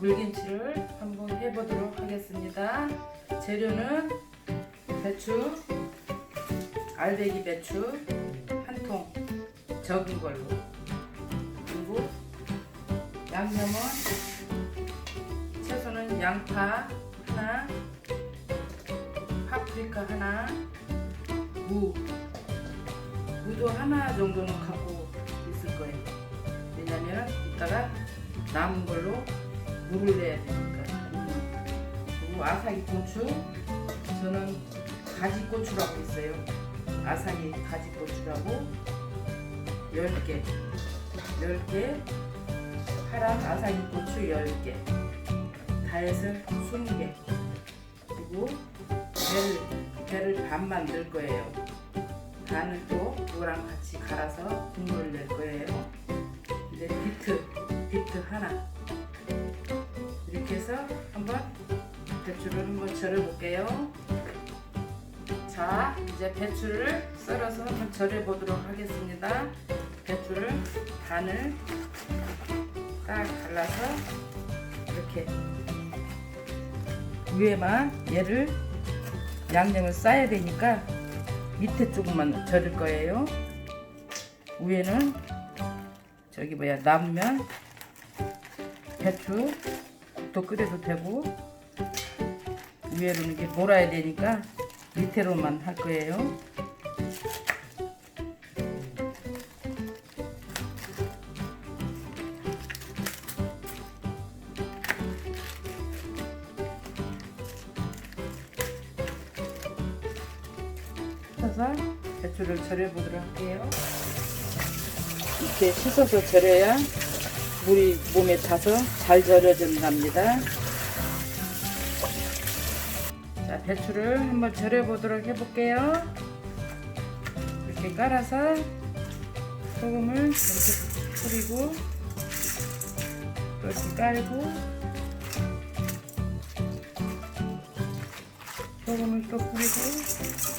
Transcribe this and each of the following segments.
물김치를 한번 해보도록 하겠습니다. 재료는 배추, 알배기 배추 한 통 적은 걸로 그리고 양념은 채소는 양파 하나, 파프리카 하나, 무 무도 하나 정도는 갖고 있을 거예요. 왜냐면 이따가 남은 걸로 물을 내야 되니까. 그리고 아사기 고추 저는 가지 고추라고 있어요. 아사기 가지 고추라고 10개 10개 파란 아사기 고추 10개 다 해서 20개 그리고 배를, 배를 반만 넣을 거예요. 간을 또 이거랑 같이 갈아서 국물을 낼 거예요. 이제 비트, 비트 하나. 이렇게 해서 한번 배추를 한번 절여 볼게요. 자, 이제 배추를 썰어서 한번 절여 보도록 하겠습니다. 배추를 반을 딱 갈라서 이렇게 위에만 얘를 양념을 싸야 되니까 밑에 쪽만 절일 거예요. 위에는 저기 뭐야 남면 배추 또 끓여도 되고 위에로는 이렇게 몰아야 되니까 밑에로만 할 거예요. 씻어서 배추를 절여 보도록 할게요. 이렇게 씻어서 절여야 물이 몸에 타서 잘 절여진답니다. 자, 배추를 한번 절여 보도록 해볼게요. 이렇게 깔아서 소금을 이렇게 뿌리고 또 이렇게 깔고 소금을 또 뿌리고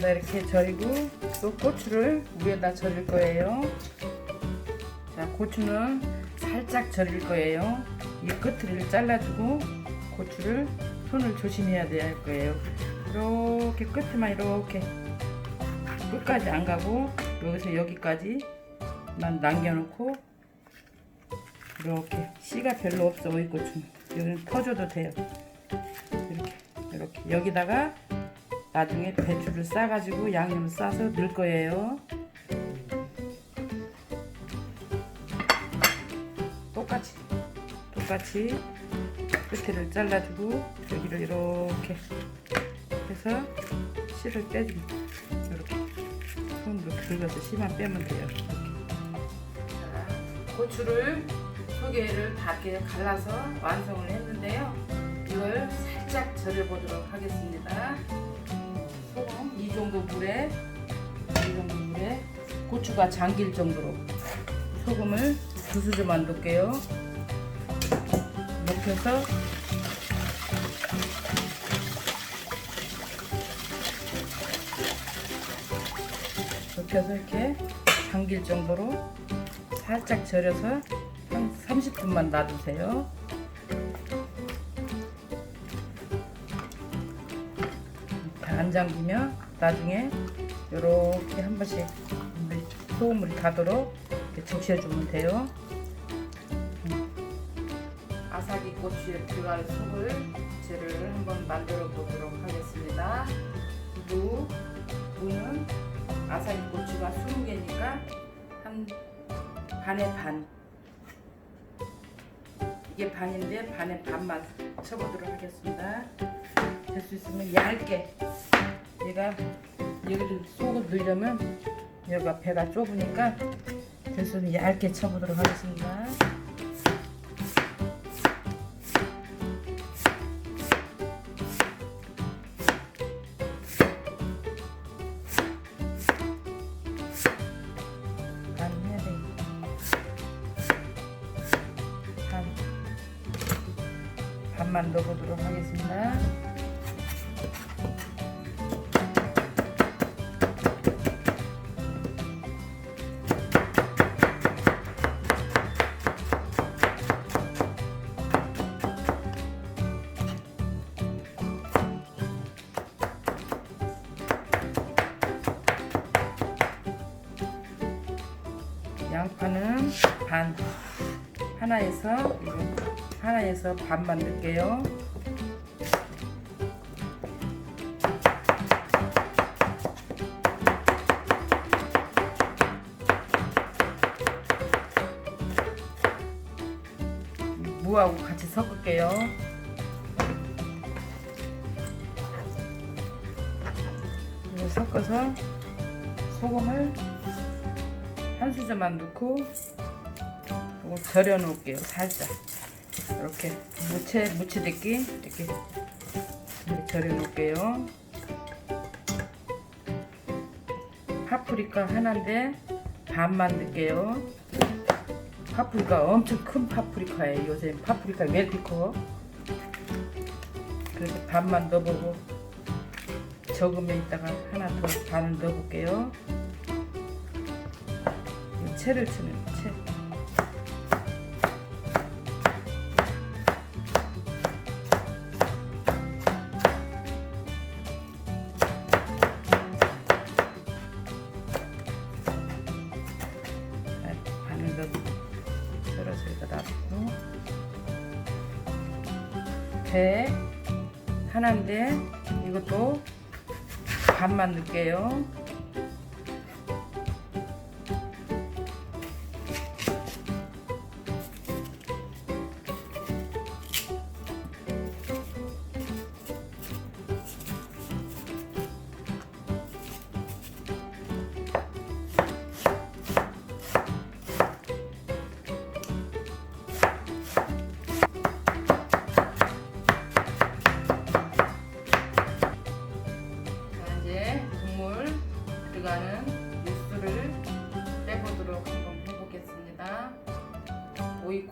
여기다 이렇게 절이고 또 고추를 위에다 절일 거예요. 자, 고추는 살짝 절일 거예요. 이 끝을 잘라주고 고추를 손을 조심해야 될 거예요. 이렇게 끝에만 이렇게 끝까지 안 가고 여기서 여기까지만 남겨놓고 이렇게 씨가 별로 없어 오이고추 여기는 터줘도 돼요. 이렇게 이렇게 여기다가 나중에 배추를 싸가지고 양념을 싸서 넣을 거예요. 똑같이 똑같이 끝을 잘라주고 여기를 이렇게 해서 씨를 빼주고 이렇게 손으로 긁어서 씨만 빼면 돼요. 고추를 소개를 밖에 갈라서 완성을 했는데요. 이걸 살짝 절여보도록 하겠습니다. 이 정도 물에 이 정도 물에 고추가 잠길 정도로 소금을 두 수저만 넣을게요. 넣고서 넣고서 이렇게 잠길 정도로 살짝 절여서 한 30분만 놔두세요. 안 잠기면 나중에 이렇게 한 번씩 물이, 소금물이 가도록 적셔주면 돼요. 음. 아사기 고추에 들어갈 속을 재를 한번 만들어 보도록 하겠습니다. 무, 무는 아사기 고추가 20개니까 한 반에 반. 이게 반인데 반에 반만 쳐보도록 하겠습니다. 될 수 있으면 얇게 얘가 여기를 속을 넣으려면 여기가 배가 좁으니까 있으면 얇게 쳐보도록 하겠습니다. 반만 넣어보도록 하겠습니다. 양파는 반 하나에서 하나에서 반만 넣을게요. 무하고 같이 섞을게요. 섞어서 소금을 한 수저만 넣고 이거 절여 놓을게요 살짝. 이렇게 무채 무채대기? 이렇게 이렇게 절여 놓을게요. 파프리카 하나인데 반만 넣을게요. 파프리카 엄청 큰 파프리카예요. 요새 파프리카 멜피코 그래서 반만 넣어보고 적으면 이따가 하나 더 반을 넣어볼게요 채를 치는 채. 배 하나인데 이것도 반만 넣을게요.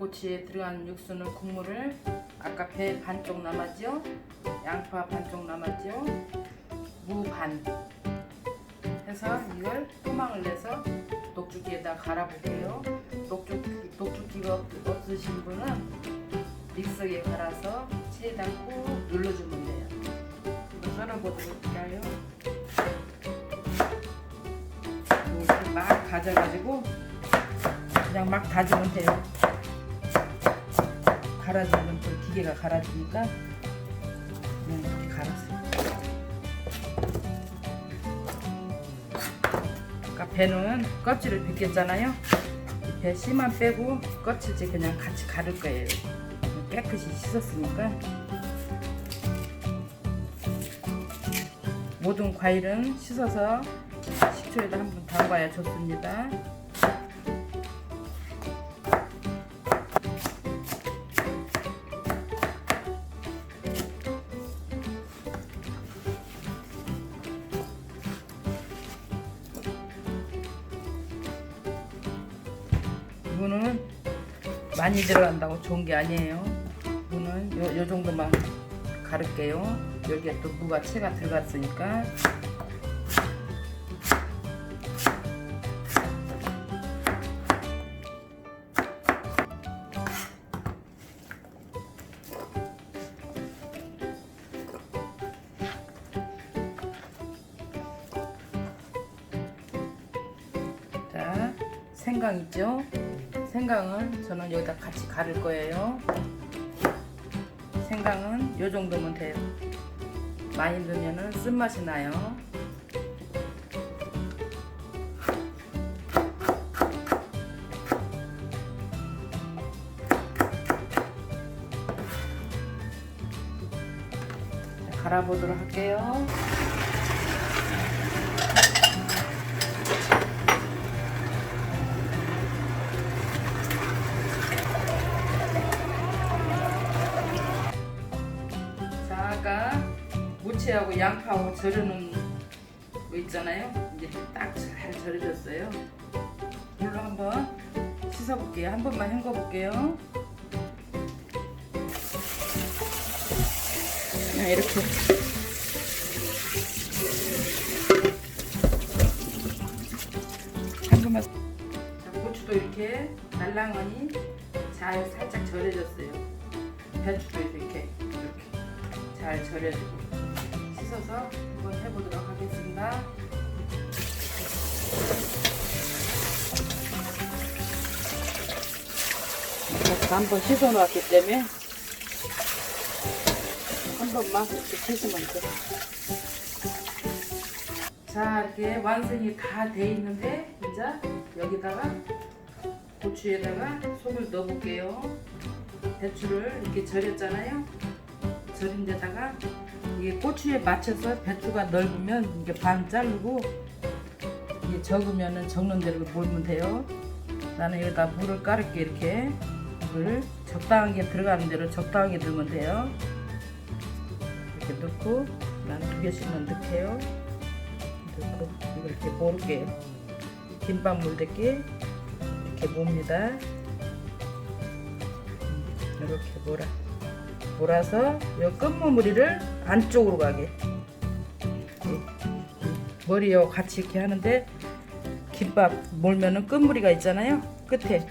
오이꼬치에 들어간 육수는 국물을 아까 배 반쪽 남았죠? 양파 반쪽 남았죠? 무 반 해서 이걸 토망을 내서 녹주기에다 갈아볼게요. 녹주, 녹주기가 없- 없으신 분은 믹서기에 갈아서 체에다 꾹 눌러주면 돼요. 썰어보도록 할까요? 이렇게 막 다져가지고 그냥 막 다지면 돼요. 갈아주면 또 기계가 갈아주니까 그냥 이렇게 갈았어요. 아까 배는 껍질을 벗겼잖아요. 이배 씨만 빼고 껍질째 그냥 같이 갈을 거예요. 깨끗이 씻었으니까. 모든 과일은 씻어서 식초에다 한번 담가야 좋습니다. 많이 들어간다고 좋은 게 아니에요. 무는 요, 요 정도만 가를게요. 여기에 또 무가 채가 들어갔으니까. 자, 생강 있죠? 생강을 저는 여기다 같이 가를 거예요. 생강은 요 정도면 돼요. 많이 넣으면 쓴맛이 나요. 자, 갈아보도록 할게요. 무채하고 양파하고 절여놓은 거 있잖아요. 이제 딱 잘 절여졌어요. 물로 한번 씻어볼게요. 한 번만 헹궈볼게요. 그냥 이렇게 잠깐만 자, 고추도 이렇게 말랑하니 잘 살짝 절여졌어요 배추도 이렇게 이렇게 잘 절여지고 씻어서 한번 해보도록 하겠습니다. 한번 씻어 놓았기 때문에 한 번만 이렇게 씻으면 돼. 자 이렇게 완성이 다 돼 있는데 이제 여기다가 고추에다가 속을 넣어 볼게요. 배추를 이렇게 절였잖아요. 절인 데다가 이게 고추에 맞춰서 배추가 넓으면 이게 반 자르고 이게 적으면은 적는 대로 몰면 돼요. 나는 여기다 물을 깔을게 이렇게 물을 적당하게 들어가는 대로 적당하게 넣으면 돼요. 이렇게 넣고 난두 개씩만 넣게요. 넣고 이걸 이렇게 모을게요 김밥 물대기 이렇게 봅니다. 음, 이렇게 몰아 몰아서 이 끝머무리를 안쪽으로 가게. 머리요 같이 이렇게 하는데 김밥 몰면은 끝무리가 있잖아요. 끝에.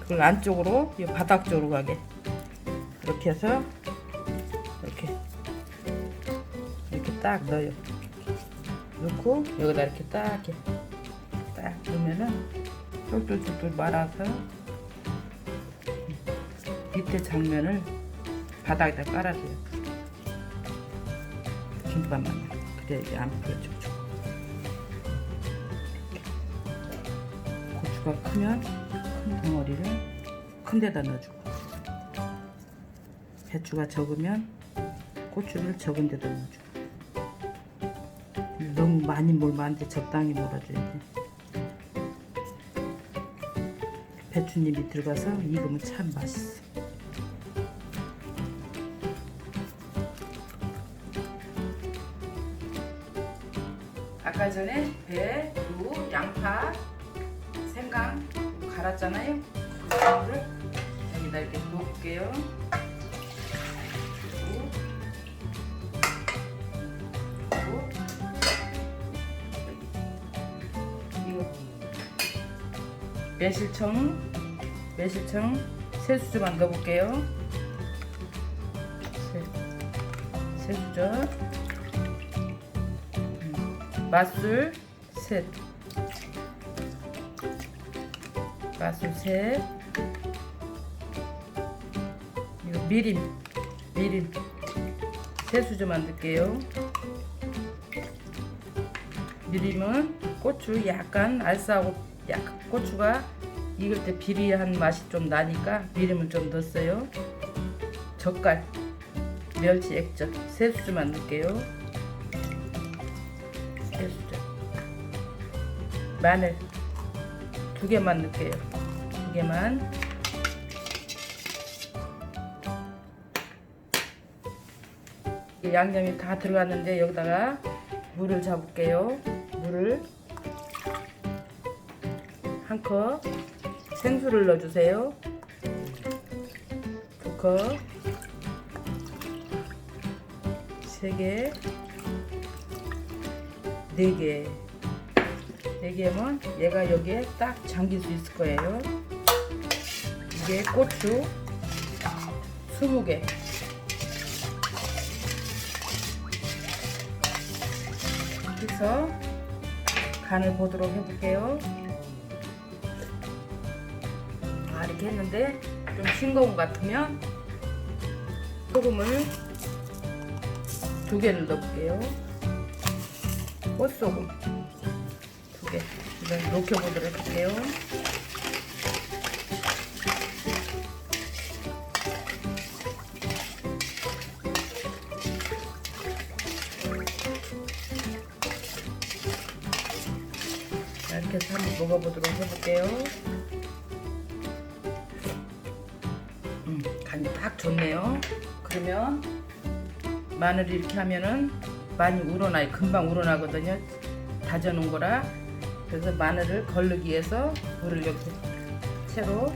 그걸 안쪽으로 이 바닥 쪽으로 가게. 이렇게 해서 이렇게 이렇게 딱 넣어요. 넣고 여기다 이렇게 딱 이렇게 딱 넣으면은 쫄쫄쫄쫄 말아서 밑에 장면을 바닥에다 깔아줘요 김밥만 그래야 이게 안 풀어져 고추가 크면 큰 덩어리를 큰 데다 넣어주고 배추가 적으면 고추를 적은 데다 넣어주고. 너무 많이 몰면 안돼. 적당히 몰아줘야 돼. 배추잎이 들어가서 익으면 참 맛있어 아까 전에 배, 무, 양파, 생강 갈았잖아요. 그거를 여기다 이렇게 놓을게요. 매실청, 매실청 세 수저만 넣어볼게요. 세, 세 수저. 맛술 셋. 맛술 셋. 이거 미림 미림. 세 수저만 넣을게요. 미림은 고추 약간 알싸하고 약간 고추가 익을 때 비리한 맛이 좀 나니까 미림을 좀 넣었어요. 젓갈 멸치 액젓 세 수저만 넣을게요 마늘 두 개만 넣을게요. 두 개만. 양념이 다 들어갔는데 여기다가 물을 잡을게요. 물을 한 컵. 생수를 넣어주세요. 두 컵. 세 개. 네 개. 네 개면 얘가 여기에 딱 잠길 수 있을 거예요. 이게 고추 20개. 해서 간을 보도록 해볼게요. 아, 이렇게 했는데 좀 싱거운 것 같으면 소금을 두 개를 넣을게요. 꽃소금 두 개. 이걸 녹여보도록 할게요. 자, 이렇게 해서 한번 먹어보도록 해볼게요. 음, 간이 딱 좋네요. 그러면 마늘 이렇게 하면은 많이 우러나요. 금방 우러나거든요. 다져놓은 거라. 그래서 마늘을 걸르기 위해서 물을 이렇게 채로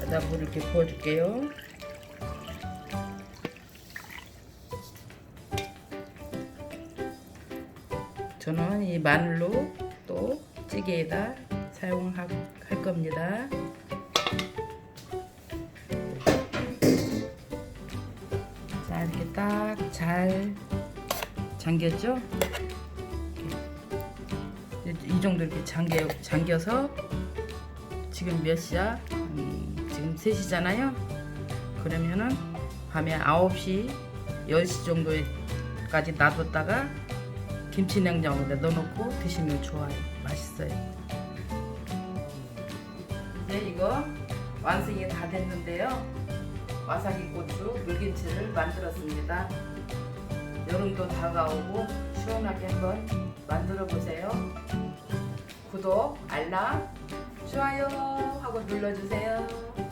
여기다 물을 이렇게 부어줄게요. 저는 이 마늘로 또 찌개에다 사용할 겁니다. 자, 이렇게 딱 잘 잠겼죠? 이 정도 이렇게 잠겨 잠겨서 지금 몇 시야? 음, 지금 3시잖아요. 그러면은 밤에 9시, 10시 정도까지 놔뒀다가 김치 냉장고에 넣어놓고 드시면 좋아요. 맛있어요. 이제 이거 완성이 다 됐는데요. 와사비 고추 물김치를 만들었습니다. 여름도 다가오고 시원하게 한번 만들어 보세요. 구독, 알람, 좋아요 하고 눌러주세요.